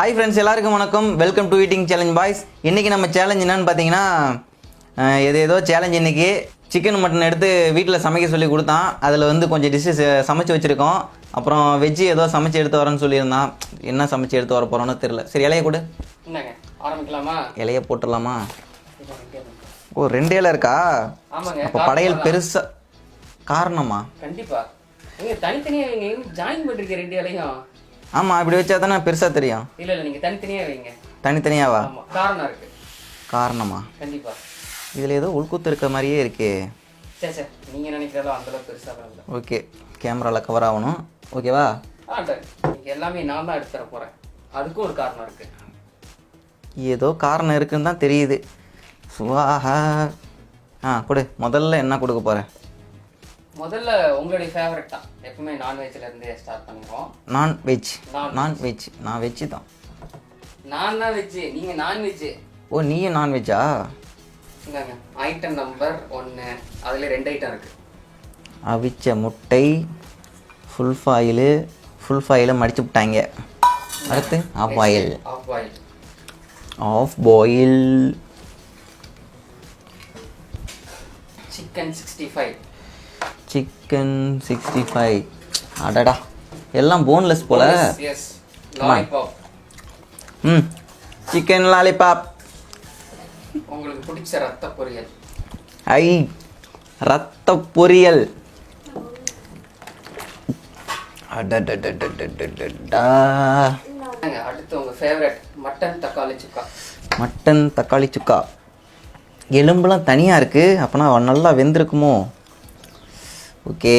Hi friends எல்லாருக்கும் வணக்கம். Welcome to eating challenge boys இன்றைக்கி நம்ம சேலஞ்ச் என்னன்னு பார்த்தீங்கன்னா எது ஏதோ சேலஞ்ச் இன்றைக்கி சிக்கன் மட்டன் எடுத்து வீட்டில் சமைக்க சொல்லி கொடுத்தான். அதில் வந்து கொஞ்சம் டிஷ்ஷஸ் சமைச்சு வச்சுருக்கோம். அப்புறம் வெஜ்ஜு ஏதோ சமைச்சு எடுத்து வரேன்னு சொல்லியிருந்தான். என்ன சமைச்சு எடுத்து வர போகிறோன்னு தெரில சரி இலைய கொடு. ஆரம்பிக்கலாமா? இலைய போட்டுடலாமா. ஓ ரெண்டு இலை இருக்கா? அப்போ படையல் பெருசாக காரணமா? கண்டிப்பா. நீங்க தனித்தனியா வைங்க ஜாயின் பண்ணிருக்க ரெண்டு இலையும். ஆமாம் இப்படி வச்சா தானே பெருசாக தெரியும். இல்ல இல்ல நீங்க தனித்தனியா வைங்க. தனித்தனியாவா? ஆமா காரணம் இருக்கு. காரணமா? கண்டிப்பா. இதில் ஏதோ உள்குத்து இருக்க மாதிரியே இருக்கே. சே சே நீங்க நினைக்கிறதோ அந்த அளவுக்கு பெருசா இல்லை ஓகே கேமராவில் கவர் ஆகணும். ஓகேவா? ஆ சரி எல்லாமே நான் தான் எடுத்து தர போறேன். அதுக்கும் ஒரு காரணம் இருக்கு. ஏதோ காரணம் இருக்குன்னு தான் தெரியுது. சுவாஹா. ஆ கொடு. முதல்ல என்ன கொடுக்க போகிறேன் முதல்ல உங்களுடைய ஃபேவரட் தான். எப்பவுமே நான்வெஜ்ல இருந்தே ஸ்டார்ட் பண்ணிடுவோம். Non veg Non-veg. Non veg தான். நான் தான் வெஜ் நீங்க நான்வெஜ் ஓ நீயும் நான்வெஜ்ஜா இந்தாங்க. ஐட்டம் நம்பர் ஒன்று அதுல ரெண்டு ஐட்டம் இருக்கு. அவிச்ச முட்டை ஃபுல் ஃபாயிலு ஃபுல் ஃபாயிலை மடிச்சு விட்டாங்க. அடுத்து half oil half boil half boil chicken sixty five chicken sixty five அடடா. எல்லாம் போன்லெஸ் போல. ம். சிக்கன் லாலிபாப் உங்களுக்கு பிடிச்ச ரத்த பொரியல். ஐ ரத்த பொரியல். அடுத்து உங்க ஃபேவரட் மட்டன் தக்காளி சுக்கா. மட்டன் தக்காளி சுக்கா. எலும்புலாம் தனியாக இருக்குது அப்போனா நல்லா வெந்திருக்குமோ? ஓகே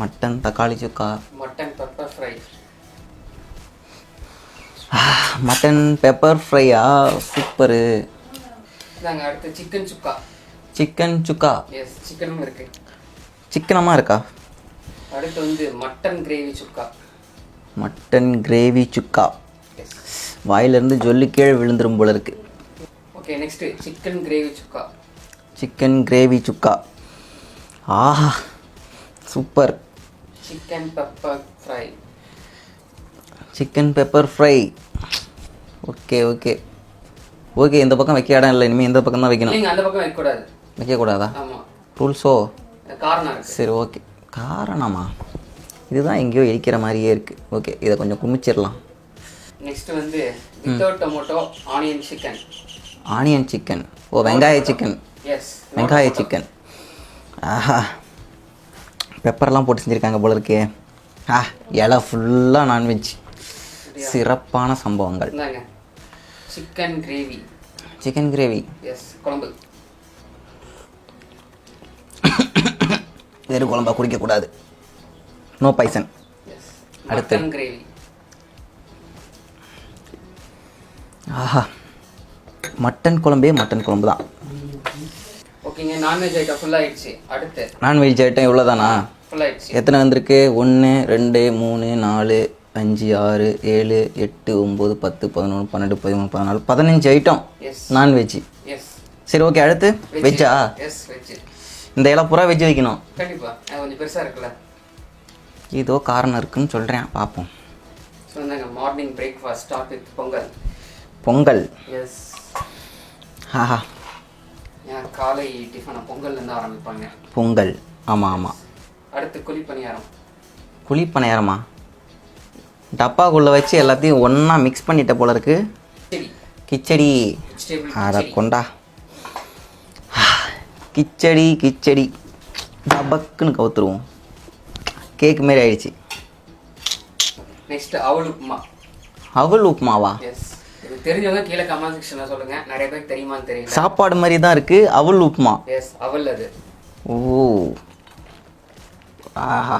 மட்டன் தக்காளி chukka. Mutton pepper fry mutton pepper ஃப்ரையா super. இதாங்க அடுத்து chicken chukka. Chicken chukka? Yes சிக்கனும் இருக்கு. சிக்கனமாக இருக்கா? அடுத்து வந்து mutton gravy chukka. Mutton gravy chukka. வாயிலிருந்து ஜொல்லி கீழே விழுந்துரும் போல இருக்கு. Okay next chicken gravy chukka. Chicken gravy chukka. ஆஹா. Super chicken pepper fry chicken pepper fry okay okay okay இந்த பக்கம் வைக்க இடம் இல்லை. இனிமேல் இந்த பக்கம் தான் வைக்கணும். இல்லைங்க அந்த பக்கம் வைக்கக்கூடாது. வைக்கக்கூடாதா? ஆமா. ரூல்ஸோ காரணம் சரி ஓகே காரணமா? இதுதான் எங்கேயோ இடிக்கிற மாதிரியே இருக்குது ஓகே இதை கொஞ்சம் குமிச்சிடலாம். நெக்ஸ்ட் வந்து without tomato onion chicken onion chicken ஓ வெங்காய சிக்கன் எஸ் வெங்காய சிக்கன் ஆஹா. பெப்பர்லாம் போட்டு செஞ்சுருக்காங்க போல இருக்கே ஆ இலை ஃபுல்லாக நான்வெஜ் சிறப்பான சம்பவங்கள். Chicken gravy chicken gravy yes குழம்பு. வெறும் குழம்பா குடிக்கக்கூடாது. நோ பைசன் அடுத்து. கிரேவி ஆஹா. மட்டன் குழம்பே மட்டன் குழம்பு தான் ஓகேங்க நான்வெஜ் ஐட்டம் ஃபுல் ஆயிடுச்சு. அடுத்து. நான்வெஜ் ஐட்டம் இவ்வளோதானா ஃபுல் ஆயிடுச்சு. எத்தனை வந்திருக்கு? ஒன்று ரெண்டு மூணு நாலு அஞ்சு ஆறு ஏழு எட்டு ஒம்பது பத்து பதினொன்று பன்னெண்டு பதிமூணு பதினாலு பதினஞ்சு ஐட்டம் நான்வெஜ் எஸ் சரி ஓகே அடுத்து? வெஜ்ஜா எஸ் வெஜ் இந்த இலை பூரா வெஜ் வைக்கணும். கண்டிப்பா. அது கொஞ்சம் பெருசா இருக்குல்ல. ஏதோ காரணம் இருக்குன்னு சொல்கிறேன் பார்ப்போம் morning breakfast start with pongal. Pongal. Yes ஆஹா. காலை டிஃபனை பொங்கல்ல இருந்து ஆரம்பிப்பாங்க. பொங்கல். ஆமாம் ஆமாம் அடுத்து குழி பணியாரம் குழிப்பணியாரமா? டப்பாக்குள்ளே வச்சு எல்லாத்தையும் ஒன்றா மிக்ஸ் பண்ணிட்ட போல இருக்கு. கிச்சடி. அட கொண்டா. கிச்சடி கிச்சடி. டபக்குன்னு கவுத்துருவோம். கேக் மாரி ஆயிடுச்சு. நெக்ஸ்ட் அவல் உப்புமா அவல் உப்புமாவா எஸ் இது தெரிஞ்சவங்க கீழே கமெண்ட் செக்ஷனில் சொல்லுங்க. நிறைய பேருக்கு தெரியுமான்னு தெரியல. சாப்பாடு மாதிரி தான் இருக்குது அவல் உப்புமா எஸ் அவல் அது. ஓ. ஆஹா.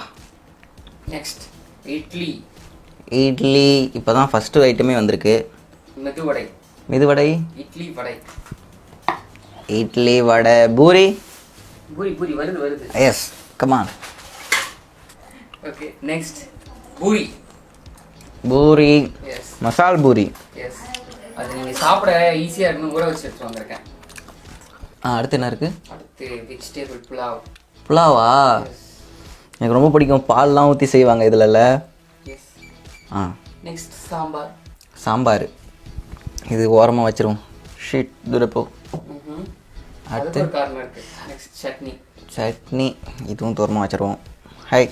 நெக்ஸ்ட் இட்லி. இட்லி. இப்போ தான் ஃபஸ்ட்டு ஐட்டமே வந்திருக்கு. மெதுவடை. மிதுவடை? இட்லி வடை. இட்லி வடை. பூரி? பூரி பூரி. வருது வருது. Yes come on okay next puri. Puri மசால் பூரி. அது நீங்கள் சாப்பிட ஈஸியாக இருக்குன்னு ஊற வச்சு எடுத்து வந்திருக்கேன். ஆ அடுத்து என்ன இருக்குது அடுத்து வெஜிடேபிள் புலாவ்? புலாவா எனக்கு ரொம்ப பிடிக்கும். பால்லாம் ஊற்றி செய்வாங்க இதில் எஸ் ஆ. நெக்ஸ்ட் சாம்பார். சாம்பார். இது ஓரமாக வச்சிருவோம். ஷீட் துரப்போ இருக்கு. நெக்ஸ்ட் சட்னி. சட்னி. இதுவும் தூரமாக வச்சிருவோம். ஹை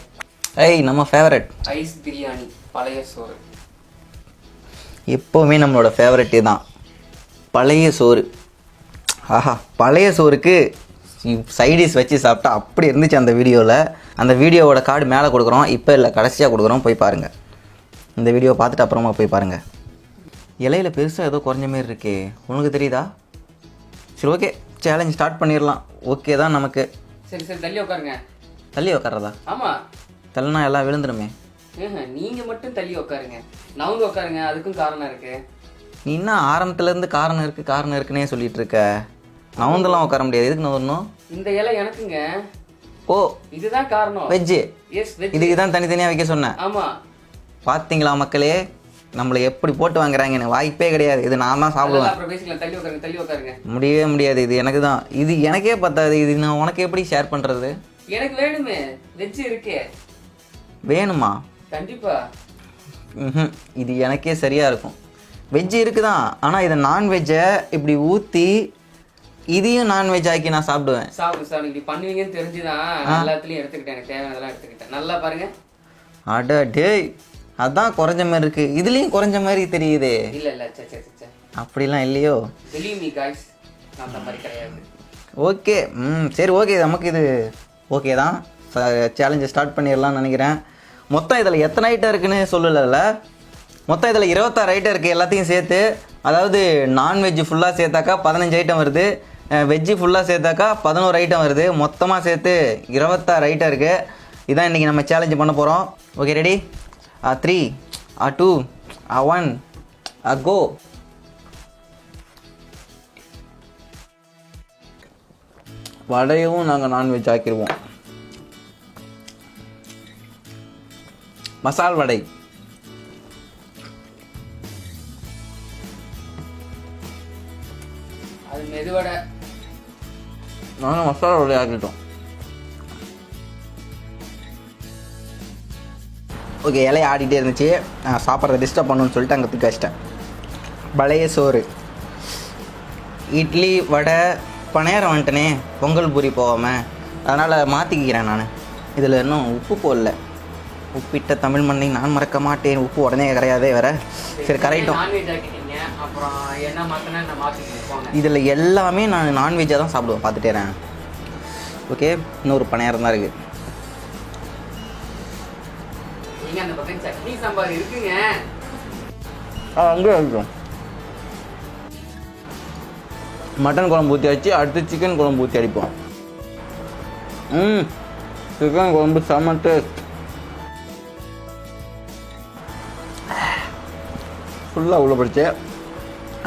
ஐ நம்ம ஃபேவரட் ஐஸ் பிரியாணி பழைய சோறு. எப்போவுமே நம்மளோட ஃபேவரட் தான். பழைய சோறு. ஆஹா பழைய சோறுக்கு சைடிஸ் வச்சு சாப்பிட்டா அப்படி இருந்துச்சு அந்த வீடியோவில் அந்த வீடியோவோட கார்டு மேலே கொடுக்குறோம். இப்போ இல்லை கடைசியாக கொடுக்குறோம். போய் பாருங்கள் இந்த வீடியோ பார்த்துட்டு அப்புறமா போய் பாருங்கள் இலையில பெருசாக ஏதோ குறைஞ்ச மாதிரி இருக்கே. உனக்கு தெரியுதா? சரி ஓகே சேலஞ்ச் ஸ்டார்ட் பண்ணிடலாம். ஓகே தான் நமக்கு. சரி சரி தள்ளி உட்காருங்க. தள்ளி உக்காரதா ஆமா. தள்ளினா எல்லாம் விழுந்துருமே. ஏங்க நீங்க மட்டும் தள்ளி உட்காருங்க நவுந்து உட்காருங்க அதுக்கும் காரணம் இருக்கு. நீ இன்னும் ஆரம்பத்துலேருந்து காரணம் இருக்குது காரணம் இருக்குன்னே சொல்லிட்டு இருக்க? நவந்தெல்லாம் உட்கார முடியாது. எதுக்கு நவரணும் இந்த இலை எனக்குங்க. ஓ இதுதான் காரணம். வெஜ்ஜு. எஸ் வெஜ் இதுக்கு தான் தனித்தனியாக வைக்க சொன்னேன் ஆமா. பார்த்தீங்களா மக்களே? நம்மளை எப்படி போட்டு வாங்குறாங்க? எனக்கு வாய்ப்பே கிடையாது. இது நான் தான் சாப்பிடுவேன். அதெல்லாம் அப்புறம் பேசிக்கலாம். தள்ளி உட்காருங்க தள்ளி உட்காருங்க முடியவே முடியாது. இது எனக்கு தான். இது எனக்கே பத்தாது. இது நான் உனக்கு எப்படி ஷேர் பண்ணுறது எனக்கு வேணுமே. வெஜ் இருக்கே. வேணுமா? கண்டிப்பா. ம்ஹும். இது எனக்கே சரியாக இருக்கும். வெஜ்ஜு இருக்குதான். ஆனால் இதை நான்வெஜ்ஜை இப்படி ஊற்றி இதையும் நான்வெஜ் ஆக்கி நான் சாப்பிடுவேன். சாப்பிடு சாப்பிடு. இப்படி பண்ணுவீங்கன்னு தெரிஞ்சுதான் எல்லாத்துலயும் எடுத்துக்கிட்டேன். எனக்கு தேவையானதெல்லாம் எடுத்துக்கிட்டேன். நல்லா பாருங்க. அட டேய். அதான் குறைஞ்ச மாதிரி இருக்கு. இதுலேயும் குறைஞ்ச மாதிரி தெரியுதே. இல்ல இல்ல. சே சே சே அப்படிலாம் இல்லையோ? பிலீவ் மீ காய்ஸ் நான் அந்த மாதிரி கிடையாது. ஓகே. ம் சரி ஓகே. நமக்கு இது ஓகே தான். சேலஞ்சை ஸ்டார்ட் பண்ணிடலாம்னு நினைக்கிறேன். மொத்தம் இதில் எத்தனை ஐட்டம் இருக்குன்னு சொல்லலைல்ல. மொத்தம் இதில் இருபத்தாறு ஐட்டம் இருக்குது எல்லாத்தையும் சேர்த்து அதாவது நான்வெஜ் ஃபுல்லாக சேர்த்தாக்கா பதினஞ்சு ஐட்டம் வருது. வெஜ்ஜு ஃபுல்லாக சேர்த்தாக்கா பதினோரு ஐட்டம் வருது. மொத்தமாக சேர்த்து இருபத்தாறு ஐட்டம் இருக்குது இதான் இன்றைக்கி நம்ம சேலஞ்சு பண்ண போகிறோம் ஓகே ரெடி ஆ த்ரீ ஆ டூ ஆ ஒன் ஆ கோ வடையவும் நாங்கள் நான்வெஜ் ஆக்கிடுவோம் மசால் வடை. அது மெதுவட. நாங்கள் மசாலா வடை ஆக்கிட்டோம். ஓகே இலையை ஆடிட்டே இருந்துச்சு. நான் சாப்பிட்றத டிஸ்டர்ப் பண்ணணும்னு சொல்லிட்டு அங்கே தூக்கி வச்சிட்டேன். பழைய சோறு. இட்லி வடை பணியாரம் வந்துட்டனே. பொங்கல் பூரி போகாமல் அதனால் மாற்றிக்கிறேன் நான். இதில் இன்னும் உப்பு போடல. உப்பிட்ட தமிழ் மண்ணை நான் மறக்க மாட்டேன். உப்பு உடனே கரையாதே வேற. சரி கரையிட்டோம். போங்க இதில் எல்லாமே நான் நான்வெஜ்ஜாக தான் சாப்பிடுவேன். பார்த்துட்டேன் ஓகே இன்னொரு பணியாரம் தான் இருக்குது நீங்க அந்த பக்கம் சட்னி சாம்பார் இருக்குங்க. ஆ அங்கே இருக்கும். மட்டன் குழம்பு ஊற்றி வச்சு அடுத்து சிக்கன் குழம்பு ஊற்றி அடிப்போம். ம் சிக்கன் குழம்பு செம்ம டேஸ்ட் ஃபுல்லாக உள்ள படிச்சு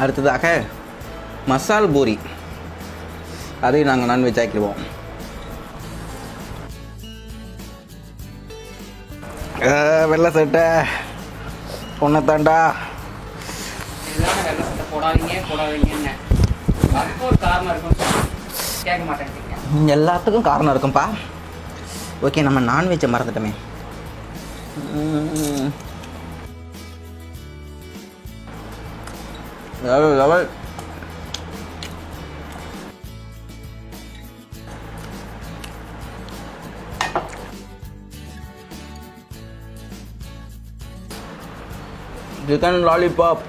அடுத்ததாக மசால் பூரி. அதையும் நாங்கள் நான்வெஜ் ஆக்கிடுவோம். வெள்ளை சட்டை பொண்ணை தாண்டா. எல்லாத்துக்கும் காரணம் இருக்கும்பா. ஓகே நம்ம நான்வெஜ்ஜை மறந்துட்டோமே. லெவல் லெவல் சிக்கன் லாலிபாப்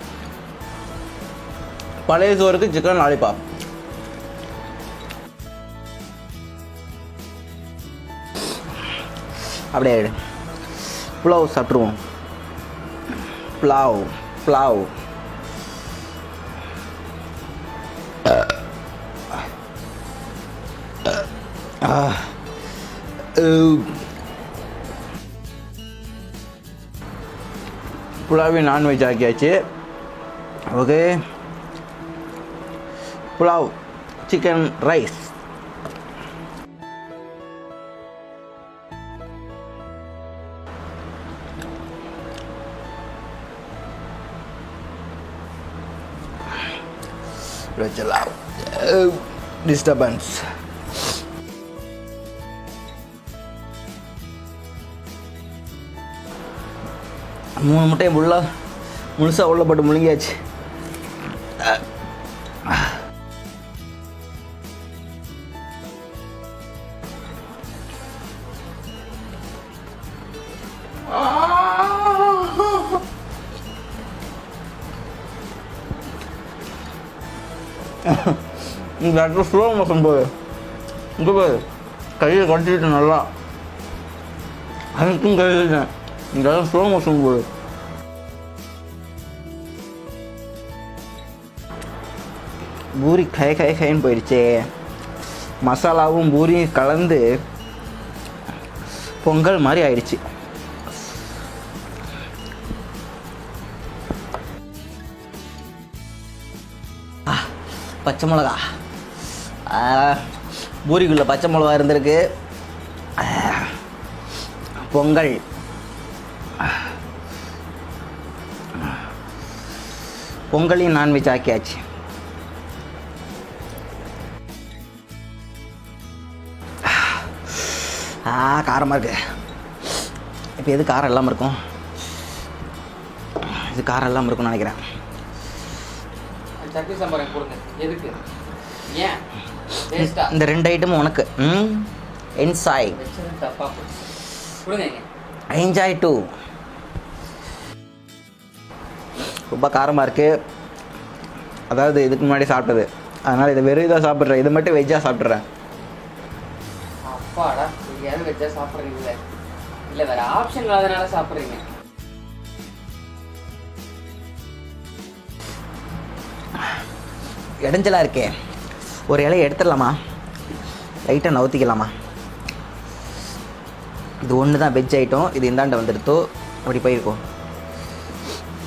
பழைய சோறுக்கு சிக்கன் லாலிபாப் அப்படியே புலாவ் சாப்பிட்ருவோம் புலாவ் புலாவ். புலாவே நான்வெஜ் ஆக்கியாச்சு ஓகே புலாவ் சிக்கன் ரைஸ் வச்சலாம் டிஸ்டர்பன்ஸ் மூணு முட்டையும் ஃபுல்லாக முழுசாக உள்ள போட்டு முழுங்கியாச்சு. இந்த இடத்துல ஸ்லோ மோஷன் போது இங்கே போய் கையை கட்டிட்டு நல்லா. அதுக்கும் கையிட்டேன் இந்த இடம் ஸ்லோ மோஷன் போது பூரி கை கை கைன்னு போயிடுச்சே. மசாலாவும் பூரியும் கலந்து பொங்கல் மாதிரி ஆயிடுச்சு. பச்சை மிளகா. பூரிக்குள்ளே பூரிக்குள்ள பச்சை மிளகா இருந்திருக்கு. பொங்கல். பொங்கலையும் நான்வெஜ் ஆக்கியாச்சு. ஆ காரமாக இருக்கு. இப்போ எது காரம் இல்லாமல் இருக்கும்? இது காரம் இல்லாமல் இருக்கும்னு நினைக்கிறேன். சட்னி சாம்பார் கொடுங்க. எதுக்கு? ஏன்? இந்த ரெண்டு ஐட்டமும் உனக்கு. ம்? என்சாய் கொடுங்க. என்ஜாய் டு ரொம்ப காரமாக இருக்குது அதாவது இதுக்கு முன்னாடி சாப்பிட்டது. அதனால் இதை வெறும் இதாக சாப்பிட்றேன். இது மட்டும் வெஜ்ஜாக சாப்பிட்றேன். அப்பாடா எங்கேயாவது வச்சா சாப்பிட்றீங்களே. இல்லை வேற ஆப்ஷன் இல்லாதனால சாப்பிட்றீங்க. இடைஞ்சலாக இருக்கே. ஒரு இலையை எடுத்துடலாமா? லைட்டாக நவுத்திக்கலாமா? இது ஒன்று தான் வெஜ் ஐட்டம் இது இந்தாண்ட வந்துடுத்தோ அப்படி போயிருக்கோ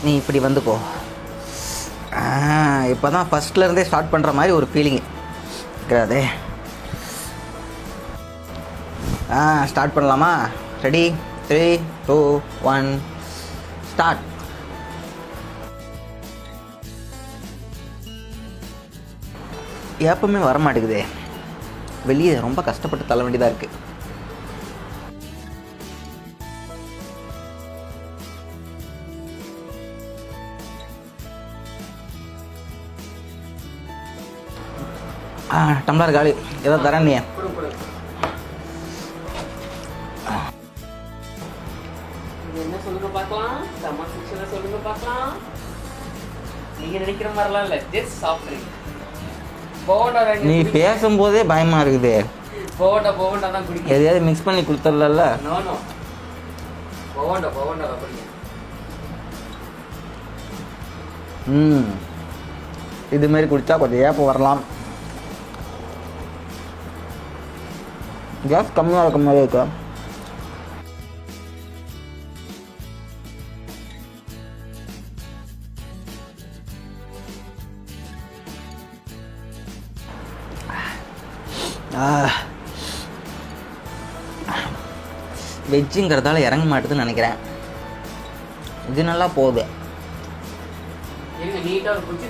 நீ இப்படி வந்துக்கோ. இப்போ தான் ஃபஸ்ட்லேருந்தே ஸ்டார்ட் பண்ணுற மாதிரி ஒரு ஃபீலிங் இருக்கிறாதே. ஆ ஸ்டார்ட் பண்ணலாமா? Ready three two one start ஏப்பமே வர மாட்டேங்குதே வெளியே ரொம்ப கஷ்டப்பட்டு தள்ள வேண்டியதாக இருக்குது ஆ டம்ளர் காலி. ஏதோ தரேன் நீ கொடுங்க கொடுங்க இது என்ன சொல்லுங்க பார்க்கலாம்? சொல்லுங்க பார்க்கலாம். நீங்க நினைக்கிற மாதிரிலாம் இல்லை. ஜஸ்ட் சாப்பிட்றீங்க போண்டா நீ பேசும்போதே பயமாக இருக்குது. போண்டா போண்டா தான் குடிக்க. எதையாவது மிக்ஸ் பண்ணி கொடுத்துடல நோ போண்டா தான் குடிக்க. ம். இது மாதிரி குடித்தா கொஞ்சம் ஏப்பம் வரலாம். கேஸ் கம்மியாக இருக்க மாதிரி இருக்கா வெஜ்ஜுங்கிறதால இறங்க மாட்டுதுன்னு நினைக்கிறேன். இது நல்லா போகுது. இருங்க நீட்டா ஒரு குச்சி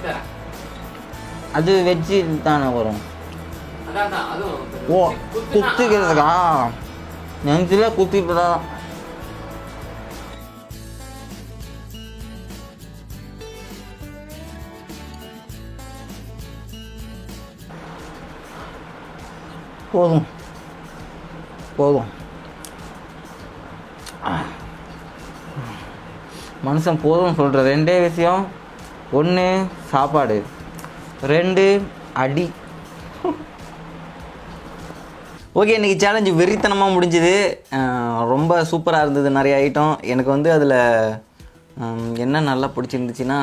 தரேன் அது வெஜ்ஜு அதான் அதுவும் ஓ குத்துனா- குத்திக்கிறதுக்கா குத்திப்பதா போதும். போதும். மனுஷன் போதும் சொல்கிற ரெண்டே விஷயம். ஒன்று சாப்பாடு. ரெண்டு அடி. ஓகே இன்றைக்கி சேலஞ்சு வெறித்தனமாக முடிஞ்சுது. ரொம்ப சூப்பராக இருந்தது. நிறைய ஐட்டம் எனக்கு வந்து அதில் என்ன நல்லா பிடிச்சிருந்துச்சின்னா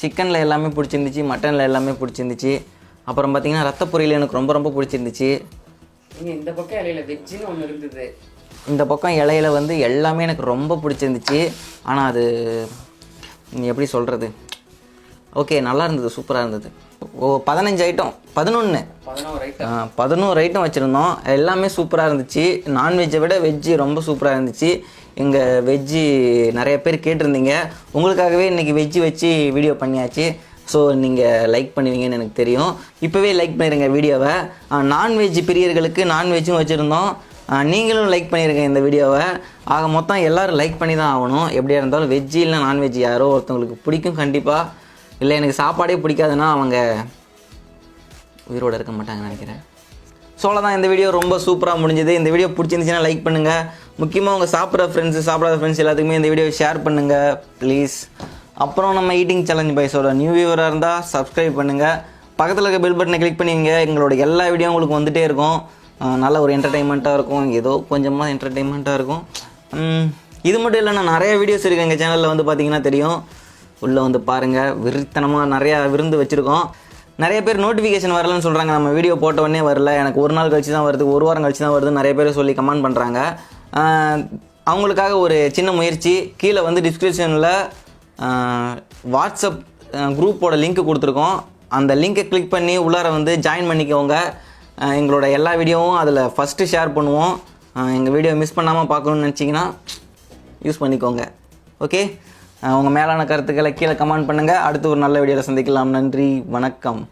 சிக்கனில் எல்லாமே பிடிச்சிருந்துச்சி மட்டனில் எல்லாமே பிடிச்சிருந்துச்சி. அப்புறம் பார்த்தீங்கன்னா ரத்த பொரியல் எனக்கு ரொம்ப ரொம்ப பிடிச்சிருந்துச்சி. இந்த பக்கம் இலையில வெஜ்ஜுன்னு ஒன்று இருந்தது. இந்த பக்கம் இலையில வந்து எல்லாமே எனக்கு ரொம்ப பிடிச்சிருந்துச்சி. ஆனால் அது எப்படி சொல்கிறது ஓகே நல்லா இருந்தது சூப்பராக இருந்தது. ஓ பதினஞ்சு ஐட்டம் பதினொன்று பதினோரு ஐட்டம் வச்சுருந்தோம். எல்லாமே சூப்பராக இருந்துச்சு. நான்வெஜ்ஜை விட வெஜ்ஜு ரொம்ப சூப்பராக இருந்துச்சு. எங்கள் வெஜ்ஜு நிறைய பேர் கேட்டிருந்தீங்க. உங்களுக்காகவே இன்றைக்கி வெஜ்ஜு வச்சு வீடியோ பண்ணியாச்சு. ஸோ நீங்கள் லைக் பண்ணுவீங்கன்னு எனக்கு தெரியும். இப்போவே லைக் பண்ணிடுங்க வீடியோவை நான்வெஜ் பிரியர்களுக்கு நான்வெஜ்ஜும் வச்சுருந்தோம். நீங்களும் லைக் பண்ணிடுங்க இந்த வீடியோவை ஆக மொத்தம் எல்லோரும் லைக் பண்ணி தான் ஆகணும். எப்படியா இருந்தாலும் வெஜ்ஜு இல்லை நான்வெஜ் யாரோ ஒருத்தவங்களுக்கு பிடிக்கும் கண்டிப்பாக இல்லை எனக்கு சாப்பாடே பிடிக்காதுன்னா அவங்க உயிரோடு இருக்க மாட்டாங்கன்னு நினைக்கிறேன். ஸோ தான் இந்த வீடியோ ரொம்ப சூப்பராக முடிஞ்சது. இந்த வீடியோ பிடிச்சிருந்துச்சின்னா லைக் பண்ணுங்கள் முக்கியமாக உங்கள் சாப்பிட்ற ஃப்ரெண்ட்ஸு சாப்பிடாத ஃப்ரெண்ட்ஸ் எல்லாத்துக்குமே இந்த வீடியோ ஷேர் பண்ணுங்கள் ப்ளீஸ் அப்புறம் நம்ம ஈட்டிங் சேலஞ்ச் பைஸோட நியூ வியூவராக இருந்தால் சப்ஸ்கிரைப் பண்ணுங்கள் பக்கத்தில் இருக்க பெல் பட்டனை கிளிக் பண்ணிங்க எங்களோட எல்லா வீடியோ உங்களுக்கு வந்துகிட்டே இருக்கும். நல்ல ஒரு என்டர்டைன்மெண்ட்டாக இருக்கும். ஏதோ கொஞ்சமாக என்டர்டைன்மெண்ட்டாக இருக்கும். இது மட்டும் இல்லைன்னா நிறைய வீடியோஸ் இருக்குது எங்கள் சேனலில் வந்து பார்த்தீங்கன்னா தெரியும். உள்ளே வந்து பாருங்கள் விருத்தனமாக நிறையா விருந்து வச்சுருக்கோம். நிறைய பேர் நோட்டிஃபிகேஷன் வரலன்னு சொல்கிறாங்க நம்ம வீடியோ போட்ட உடனே வரல. எனக்கு ஒரு நாள் கழிச்சு தான் வருது ஒரு வாரம் கழிச்சு தான் வருது நிறைய பேர் சொல்லி கமெண்ட் பண்ணுறாங்க அவங்களுக்காக ஒரு சின்ன முயற்சி. கீழே வந்து டிஸ்கிரிப்ஷனில் வாட்ஸ்அப் குரூப்போட லிங்க் கொடுத்துருக்கோம். அந்த லிங்கை கிளிக் பண்ணி உள்ளார வந்து ஜாயின் பண்ணிக்கோங்க. எங்களோட எல்லா வீடியோவும் அதில் ஃபஸ்ட்டு ஷேர் பண்ணுவோம். எங்கள் வீடியோ மிஸ் பண்ணாமல் பார்க்கணுன்னு நினச்சிங்கன்னா யூஸ் பண்ணிக்கோங்க. ஓகே உங்கள் மேலான கருத்துக்களை கீழே கமெண்ட் பண்ணுங்கள் அடுத்து ஒரு நல்ல வீடியோவில் சந்திக்கலாம். நன்றி. வணக்கம்.